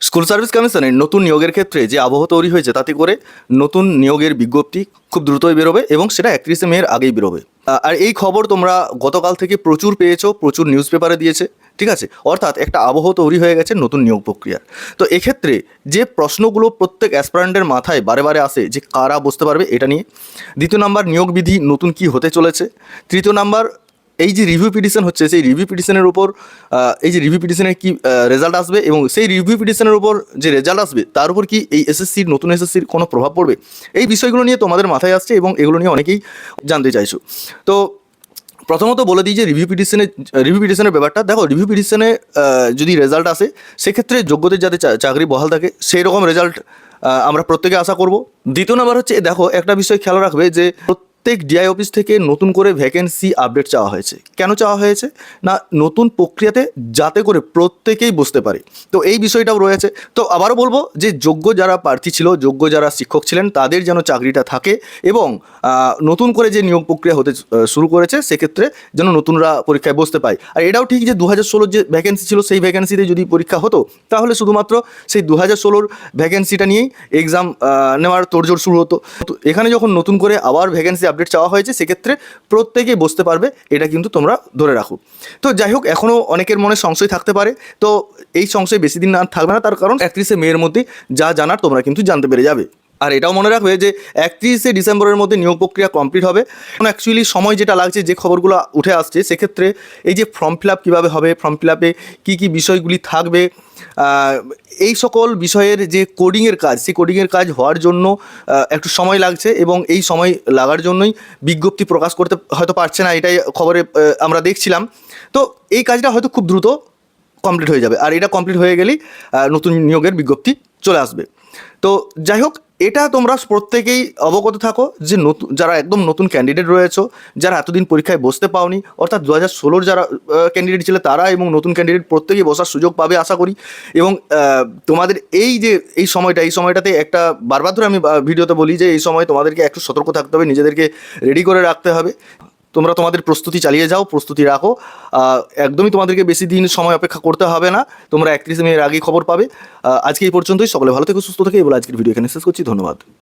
School service কমিশনের নতুন নিয়োগের ক্ষেত্রে যে আবহ তৈরি হয়েছে তাতে করে নতুন নিয়োগের বিজ্ঞপ্তি খুব দ্রুতই বেরোবে এবং সেটা একত্রিশে মেয়ের আগেই বেরোবে। আর এই খবর তোমরা গতকাল থেকে প্রচুর পেয়েছ, প্রচুর নিউজ পেপারে দিয়েছে, ঠিক আছে? অর্থাৎ একটা আবহ তৈরি হয়ে গেছে নতুন নিয়োগ প্রক্রিয়ার। তো এক্ষেত্রে যে প্রশ্নগুলো প্রত্যেক অ্যাসপারেন্টের মাথায় বারে বারে আসে যে কারা বসতে পারবে এটা নিয়ে, দ্বিতীয় নাম্বার নিয়োগ বিধি নতুন কি হতে চলেছে, তৃতীয় নাম্বার এই যে রিভিউ পিটিশন হচ্ছে, সেই রিভিউ পিটিশনের উপর এই যে রিভিউ পিটিশনের কি রেজাল্ট আসবে এবং সেই রিভিউ পিটিশনের উপর যে রেজাল্ট আসবে, তার উপর কি এই এসএসসির নতুন এসএসসির কোনো প্রভাব পড়বে? এই বিষয়গুলো নিয়ে তোমাদের মাথায় আসছে এবং এগুলো নিয়ে অনেকেই জানতে চাইছো। তো প্রথমত বলে দিই যে রিভিউ পিটিশনের রিভিউ পিটিশনের ব্যাপারটা, দেখো রিভিউ পিটিশনে যদি রেজাল্ট আসে, সেক্ষেত্রে যোগ্যদের যাতে চাকরি বহাল থাকে, সেই রকম রেজাল্ট আমরা প্রত্যেকে আশা করব। দ্বিতীয় নাম্বার হচ্ছে, দেখো একটা বিষয় খেয়াল রাখবে যে প্রত্যেক ডিআই অফিস থেকে নতুন করে ভ্যাকেন্সি আপডেট চাওয়া হয়েছে। কেন চাওয়া হয়েছে? না, নতুন প্রক্রিয়াতে যাতে করে প্রত্যেকেই বসতে পারে। তো এই বিষয়টাও রয়েছে। তো আবারও বলব যে যোগ্য যারা প্রার্থী ছিল, যোগ্য যারা শিক্ষক ছিলেন, তাদের যেন চাকরিটা থাকে এবং নতুন করে যে নিয়োগ প্রক্রিয়া হতে শুরু করেছে, সেক্ষেত্রে যেন নতুনরা পরীক্ষায় বসতে পায়। আর এটাও ঠিক যে দু হাজার ষোলোর যে ভ্যাকেন্সি ছিল, সেই ভ্যাকেন্সিতে যদি পরীক্ষা হতো, তাহলে শুধুমাত্র সেই দু হাজার ষোলোর ভ্যাকেন্সিটা নিয়েই এক্সাম নেওয়ার তোড়জোড় শুরু হতো। এখানে যখন নতুন করে আবার ভ্যাকেন্সি আপডেট চাওয়া হয়েছে, সেক্ষেত্রে প্রত্যেকেই বসতে পারবে, এটা কিন্তু তোমরা ধরে রাখো। তো যাই হোক এখনও অনেকের মনে সংশয় থাকতে পারে, তো এই সংশয় বেশি দিন না থাকবে না, তার কারণ একত্রিশে মেয়ের মধ্যে যা জানার তোমরা কিন্তু জানতে পেরে যাবে। আর এটাও মনে রাখবে যে একত্রিশে ডিসেম্বরের মধ্যে নিয়োগ প্রক্রিয়া কমপ্লিট হবে। এখন অ্যাকচুয়ালি সময় যেটা লাগছে, যে খবরগুলো উঠে আসছে, সেক্ষেত্রে এই যে ফর্ম ফিল আপ কীভাবে হবে ফর্ম ফিল আপে কী কী বিষয়গুলি থাকবে এই সকল বিষয়ের যে কোডিংয়ের কাজ, সেই কোডিংয়ের কাজ হওয়ার জন্য একটু সময় লাগছে এবং এই সময় লাগার জন্যই বিজ্ঞপ্তি প্রকাশ করতে হয়তো পারছে না, এটাই খবরে আমরা দেখছিলাম। তো এই কাজটা হয়তো খুব দ্রুত কমপ্লিট হয়ে যাবে। আর এটা কমপ্লিট হয়ে গেলেই নতুন নিয়োগের বিজ্ঞপ্তি চলে আসবে। তো যাই হোক এটা তোমরা প্রত্যেকেই অবগত থাকো যে নতুন, যারা একদম নতুন ক্যান্ডিডেট রয়েছে, যারা এতদিন পরীক্ষায় বসতে পাওনি, অর্থাৎ দু হাজার ষোলোর যারা ক্যান্ডিডেট ছিল তারা এবং নতুন ক্যান্ডিডেট প্রত্যেকেই বসার সুযোগ পাবে, আশা করি। এবং তোমাদের এই যে, এই সময়টা, এই সময়টাতে একটা, বারবার ধরে আমি ভিডিওতে বলি যে, এই সময় তোমাদেরকে একটু সতর্ক থাকতে হবে, নিজেদেরকে রেডি করে রাখতে হবে। তোমরা তোমাদের প্রস্তুতি চালিয়ে যাও, প্রস্তুতি রাখো। একদমই তোমাদেরকে বেশি দিন সময় অপেক্ষা করতে হবে না। তোমরা একত্রিশে মেয়ের আগেই খবর পাবে। আজকে এই পর্যন্তই। সকলে ভালো থেকে, সুস্থ থেকে। এবার আজকের ভিডিও এখানে শেষ করছি। ধন্যবাদ।